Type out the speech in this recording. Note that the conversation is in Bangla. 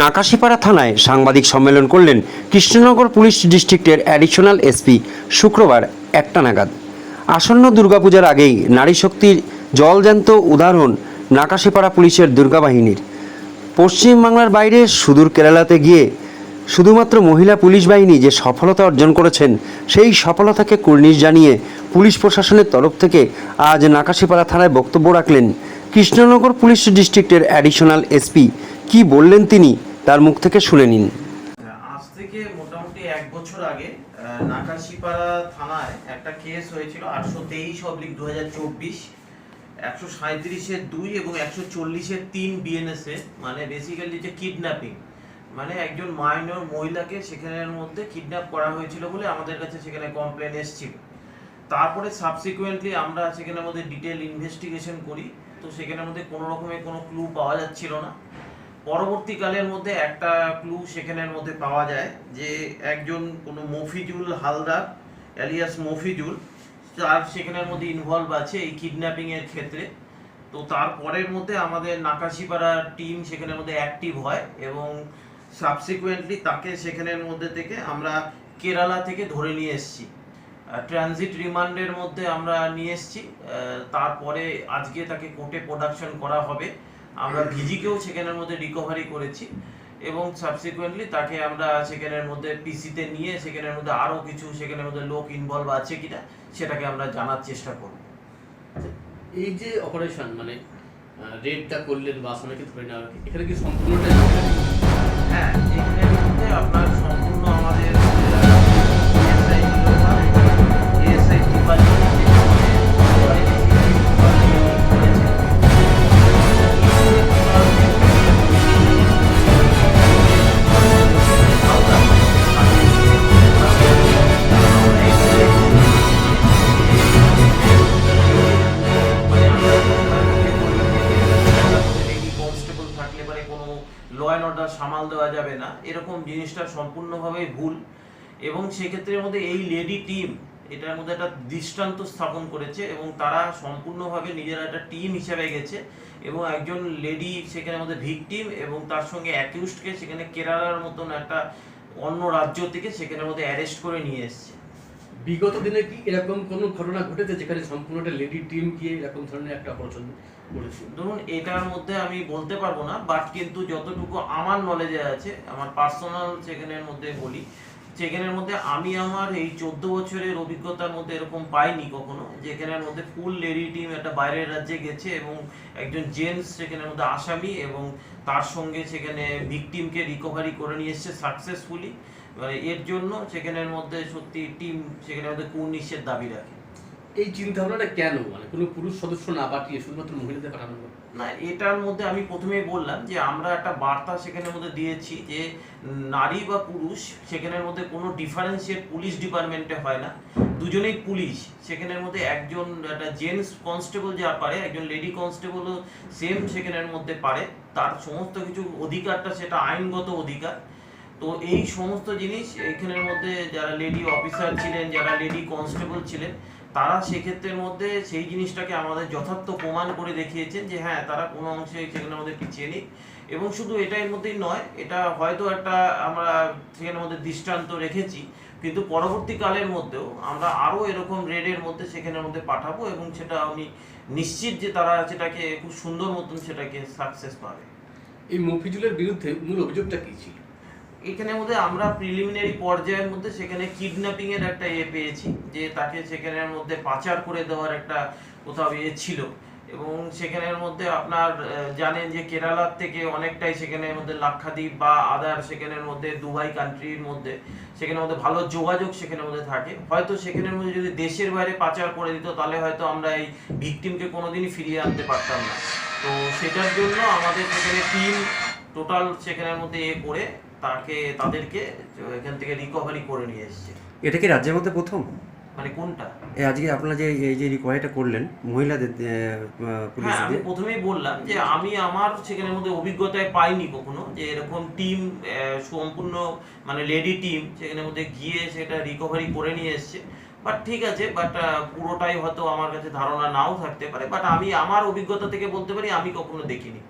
নাকাশিপাড়া থানায় সাংবাদিক সম্মেলন করলেন কৃষ্ণনগর পুলিশ ডিস্ট্রিক্টের অ্যাডিশনাল এসপি শুক্রবার একটা নাগাদ। আসন্ন দুর্গাপূজার আগেই নারী শক্তির জলজ্যান্ত উদাহরণ নাকাশিপাড়া পুলিশের দুর্গা বাহিনীর পশ্চিমবাংলার বাইরে সুদূর কেরালাতে গিয়ে শুধুমাত্র মহিলা পুলিশ বাহিনী যে সফলতা অর্জন করেছেন, সেই সফলতাকে কুর্নিশ জানিয়ে পুলিশ প্রশাসনের তরফ থেকে আজ নাকাশিপাড়া থানায় বক্তব্য রাখলেন কৃষ্ণনগর পুলিশ ডিস্ট্রিক্টের অ্যাডিশনাল এসপি কি বললেন তিনি তার মুখ থেকে শুনে নিন। আজ থেকে মোটামুটি এক বছর আগে নাকাশিপাড়া থানায় একটা কেস হয়েছিল আটশো তেইশ অব্লিক দু হাজার চব্বিশ, একশো সাঁত্রিশের দুই এবং একশো চল্লিশের তিন বিএনএসএ মানে বেসিক্যালি যে কিডন্যাপিং মানে একজন মাইনর মহিলাকে সেখানের মধ্যে কিডন্যাপ করা হয়েছিল বলে আমাদের কাছে সেখানে কমপ্লেন এসেছিল। তারপরে সাবসিকুয়েন্টলি আমরা সেখানের মধ্যে ডিটেল ইনভেস্টিগেশন করি, তো সেখানের মধ্যে কোনো রকমের কোনো ক্লু পাওয়া যাচ্ছিল না। পরবর্তীকালের মধ্যে একটা ক্লু সেখানের মধ্যে পাওয়া যায় যে একজন কোনো মফিজুল হালদার অ্যালিয়াস মফিজুল, তার সেখানের মধ্যে ইনভলভ আছে এই কিডন্যাপিং এর ক্ষেত্রে। তো তারপরের মধ্যে আমাদের নাকাশিপাড়ার টিম সেখানের মধ্যে অ্যাক্টিভ হয় এবং সাবসিকুয়েন্টলি তাকে সেখানের মধ্যে থেকে আমরা কেরালা থেকে ধরে নিয়ে এসেছি। ট্রানজিট রিমান্ডের মধ্যে আমরা নিয়ে এসেছি। তারপরে আজকে তাকে কোর্টে প্রোডাকশন করা হবে। আমরা ভিজিকেও সেখানের মধ্যে রিকভারি করেছি এবং সাবসিকুয়েন্টলি তাকে আমরা সেখানের মধ্যে পিসিতে নিয়ে সেখানের মধ্যে আরও কিছু সেখানের মধ্যে লোক ইনভলভ আছে কিনা সেটাকে আমরা জানার চেষ্টা করব। এই যে অপারেশন মানে রেডটা করলেন বা আসামিকে ধরে নেওয়া এখানে কি সম্পূর্ণটা হ্যাঁ এখানের মধ্যে আপনার সম্পূর্ণ আমাদের সামাল দেওয়া যাবে না। এরকম জিনিসটা সম্পূর্ণভাবেই ভুল। এবং সেক্ষেত্রে মধ্যে এই লেডি টিম, এটার মধ্যে একটা দৃষ্টান্ত স্থাপন করেছে এবং তারা সম্পূর্ণভাবে নিজেরা একটা টিম হিসেবে গেছে এবং একজন লেডি সেখানে মধ্যে ভিকটিম এবং তার সঙ্গে অ্যাকিউস্টকে সেখানে কেরালার মতন একটা অন্য রাজ্য থেকে সেখানের মধ্যে অ্যারেস্ট করে নিয়ে এসছে। বিগত দিনে কি এরকম কোনো ঘটনা ঘটেছে যেখানে সম্পূর্ণটা লেডি টিম গিয়ে এরকম ধরনের একটা অপারেশন করেছে? ধরুন এটার মধ্যে আমি বলতে পারব না বাট কিন্তু যতটুকু আমার নলেজে আছে, আমার পার্সোনাল সেখানের মধ্যে বলি সেখানের মধ্যে আমি আমার এই চোদ্দ বছরের অভিজ্ঞতার মধ্যে এরকম পাইনি কখনো। যেখানের মধ্যে ফুল লেডি টিম একটা বাইরের রাজ্যে গেছে এবং একজন জেন্টস সেখানের মধ্যে আসামি এবং তার সঙ্গে সেখানে ভিকটিমকে রিকভারি করে নিয়ে এসছে সাকসেসফুলি এর জন্য সেখানের মধ্যে সত্যি টিম সেখানের মধ্যে কুর্নিশের দাবি রাখে? এই চিন্তা ভাবনাটা কেন? মানে কোনো পুরুষ সদস্য না পাঠিয়ে শুধুমাত্র মহিলাদের পাঠানো না এটার মধ্যে আমি প্রথমেই বললাম যে আমরা একটা বার্তা সেখানের মধ্যে দিয়েছি যে নারী বা পুরুষ সেখানের মধ্যে কোনো ডিফারেন্সিয়েট পুলিশ ডিপার্টমেন্টে হয় না। দুজনেই পুলিশ সেখানের মধ্যে একজন একটা জেন্টস কনস্টেবল যা পারে একজন লেডি কনস্টেবলও সেম সেখানের মধ্যে পারে। তার সমস্ত কিছু অধিকারটা সেটা আইনগত অধিকার। তো এই সমস্ত জিনিস এখানের মধ্যে যারা লেডি অফিসার ছিলেন, যারা লেডি কনস্টেবল ছিলেন, তারা সেক্ষেত্রের মধ্যে সেই জিনিসটাকে আমাদের যথার্থ প্রমাণ করে দেখিয়েছেন যে হ্যাঁ তারা কোনো অংশে সেখানের মধ্যে পিছিয়ে নেই। এবং শুধু এটার মধ্যেই নয়, এটা হয়তো একটা আমরা সেখানের মধ্যে দৃষ্টান্ত রেখেছি, কিন্তু পরবর্তীকালের মধ্যেও আমরা আরও এরকম রেডের মধ্যে সেখানের মধ্যে পাঠাবো এবং সেটা আমি নিশ্চিত যে তারা সেটাকে খুব সুন্দর মতন সেটাকে সাকসেস পাবে। এই মফিজুলের বিরুদ্ধে মূল অভিযোগটা কী ছিল? এখানের মধ্যে আমরা প্রিলিমিনারি পর্যায়ের মধ্যে সেখানে কিডন্যাপিং এর একটা ইয়ে পেয়েছি, যে তাকে সেখানের মধ্যে পাচার করে দেওয়ার একটা কোথাও ইয়ে ছিল। এবং সেখানের মধ্যে আপনার জানেন যে কেরালার থেকে অনেকটাই সেখানের মধ্যে লাক্ষাদ্বীপ বা আদার সেখানের মধ্যে দুবাই কান্ট্রির মধ্যে সেখানের মধ্যে ভালো যোগাযোগ সেখানের মধ্যে থাকে। হয়তো সেখানের মধ্যে যদি দেশের বাইরে পাচার করে দিত, তাহলে হয়তো আমরা এই ভিকটিমকে কোনোদিনই ফিরিয়ে আনতে পারতাম না। তো সেটার জন্য আমাদের সেখানে টিম টোটাল সেখানের মধ্যে এ করে তাকে তাদেরকে এখান থেকে রিকভারি করে নিয়ে এসেছে। এটা কি রাজ্যের মধ্যে প্রথম? মানে কোনটা? আজকে আপনারা যে এই যে রিকোয়ারিটা করলেন মহিলাদের পুলিশ হ্যাঁ আমি প্রথমেই বললাম যে আমি আমার সেখানের মধ্যে অভিজ্ঞতায় পাইনি কখনো যে এরকম টিম সম্পূর্ণ মানে লেডি টিম সেখানের মধ্যে গিয়ে সেটা রিকভারি করে নিয়ে এসছে। বাট ঠিক আছে বাট পুরোটাই হয়তো আমার কাছে ধারণা নাও থাকতে পারে। বাট আমি আমার অভিজ্ঞতা থেকে বলতে পারি আমি কখনো দেখিনি।